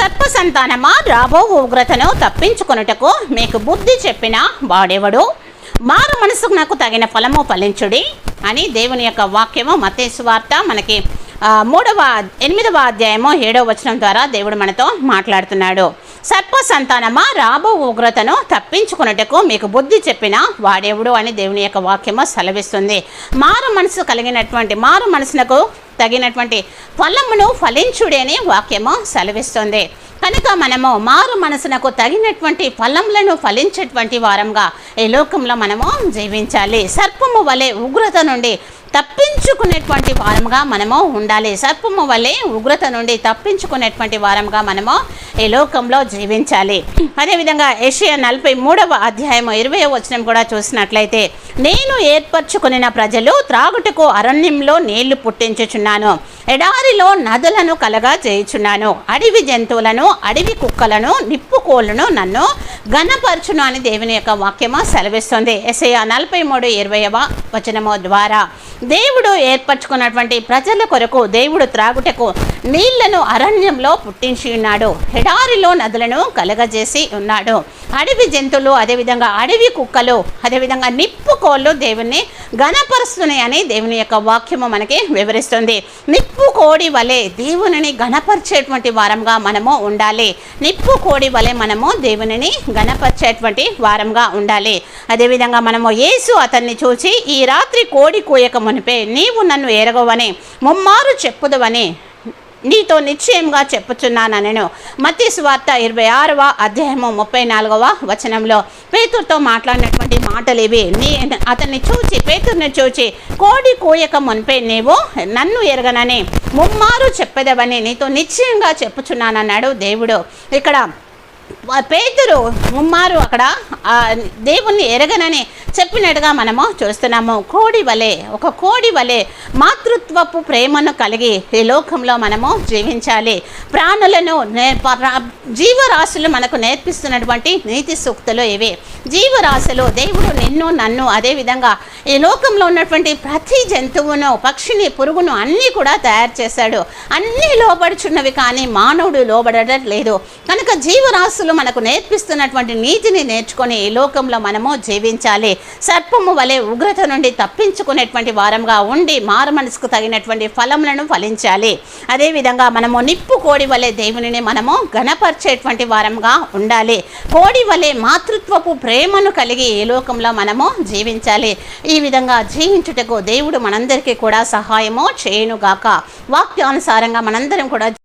సర్ప సంతానమా రాబో ఉగ్రతను తప్పించుకొనుటకు మీకు బుద్ధి చెప్పిన వాడెవడు? మారు మనసుకు నాకు తగిన ఫలము ఫలించుడి అని దేవుని యొక్క వాక్యము మతేశ్వార్త మనకి మూడవ ఎనిమిదవ అధ్యాయము ఏడవ వచనం ద్వారా దేవుడు మనతో మాట్లాడుతున్నాడు. సర్ప సంతానమా రాబో ఉగ్రతను తప్పించుకున్నటకు మీకు బుద్ధి చెప్పిన వాడేవుడు అని దేవుని యొక్క వాక్యము సెలవిస్తుంది. మారు మనసు కలిగినటువంటి మారు మనసునకు తగినటువంటి ఫలమును ఫలించుడేనే వాక్యము సెలవిస్తుంది. కనుక మనము మారు మనసునకు తగినటువంటి ఫలములను ఫలించేటువంటి వారంగా ఈ లోకంలో మనము జీవించాలి. సర్పము వలె ఉగ్రత నుండి తప్పించుకునేటువంటి వారముగా మనము ఉండాలి. సర్పము వలె ఉగ్రత నుండి తప్పించుకునేటువంటి వారంగా మనము ఈ లోకంలో జీవించాలి. అదేవిధంగా ఏషియా నలభై మూడవ అధ్యాయము ఇరవై వచనం కూడా చూసినట్లయితే నేను ఏర్పరచుకున్న ప్రజలు త్రాగుటకు అరణ్యంలో నీళ్ళు పుట్టించుచున్నాను. ఎడారిలో నదులను కలగా చేయుచున్నాను. అడవి జంతువులను అడవి కుక్కలను నిప్పుకోళ్ళను నన్ను ఘనపరచును అని దేవుని యొక్క వాక్యము సెలవిస్తుంది. ఎస్ఐ నలభై మూడు ఇరవైవ వచనము ద్వారా దేవుడు ఏర్పరచుకున్నటువంటి ప్రజల కొరకు దేవుడు త్రాగుటకు నీళ్ళను అరణ్యంలో పుట్టించి ఉన్నాడు ఎడారిలో నదులను కలగజేసి ఉన్నాడు. అడవి జంతువులు అదేవిధంగా అడవి కుక్కలు అదేవిధంగా నిప్పు కోళ్ళు దేవుణ్ణి ఘనపరుస్తున్నాయి అని దేవుని యొక్క వాక్యము మనకి వివరిస్తుంది. నిప్పు కోడి వలె దేవునిని ఘనపరిచేటువంటి వారంగా మనము ఉండాలి. నిప్పు కోడి వలె మనము దేవునిని ఘనపరిచేటువంటి వారంగా ఉండాలి. అదేవిధంగా మనము యేసు అతన్ని చూసి ఈ రాత్రి కోడి కూయక మునిపే నీవు నన్ను ఎరగవని ముమ్మారు చెప్పుదవని నీతో నిశ్చయంగా చెప్పుచున్నాను మతి స్వార్త ఇరవై ఆరవ అధ్యాయము ముప్పై నాలుగవ వచనంలో పేతురుతో మాట్లాడినటువంటి మాటలు ఇవి నీ అతన్ని చూచి పేతుర్ని చూచి కోడి కోయక మునిపే నీవు నన్ను ఎరగనని ముమ్మారు చెప్పదవని నీతో నిశ్చయంగా చెప్పుచున్నానన్నాడు దేవుడు. ఇక్కడ పేతురు ముమ్మారు అక్కడ దేవుణ్ణి ఎరగనని చెప్పినట్టుగా మనము చూస్తున్నాము. కోడి వలె ఒక కోడి వలె మాతృత్వపు ప్రేమను కలిగి ఈ లోకంలో మనము జీవించాలి. ప్రాణులను జీవరాశులు మనకు నేర్పిస్తున్నటువంటి నీతి సూక్తులు ఇవి. జీవరాశులు దేవుడు నిన్ను నన్ను అదేవిధంగా ఈ లోకంలో ఉన్నటువంటి ప్రతి జంతువును పక్షిని పురుగును అన్నీ కూడా తయారు చేశాడు. అన్నీ లోబడుచున్నవి కానీ మానవుడు లోబడటం లేదు కనుక జీవరాశులు మనకు నేర్పిస్తున్నటువంటి నీతిని నేర్చుకొని ఈ లోకంలో మనము జీవించాలి. సర్పము వలె ఉగ్రత నుండి తప్పించుకునేటువంటి వారంగా ఉండి మారు మనసుకు తగినటువంటి ఫలములను ఫలించాలి. అదేవిధంగా మనము నిప్పు కోడి వలె దేవునిని మనము గణపరిచేటువంటి వారంగా ఉండాలి. కోడి వలె మాతృత్వపు ప్రేమను కలిగి ఏ లోకంలో మనము జీవించాలి. ఈ విధంగా జీవించుటకు దేవుడు మనందరికీ కూడా సహాయము చేయనుగాక. వాక్యానుసారంగా మనందరం కూడా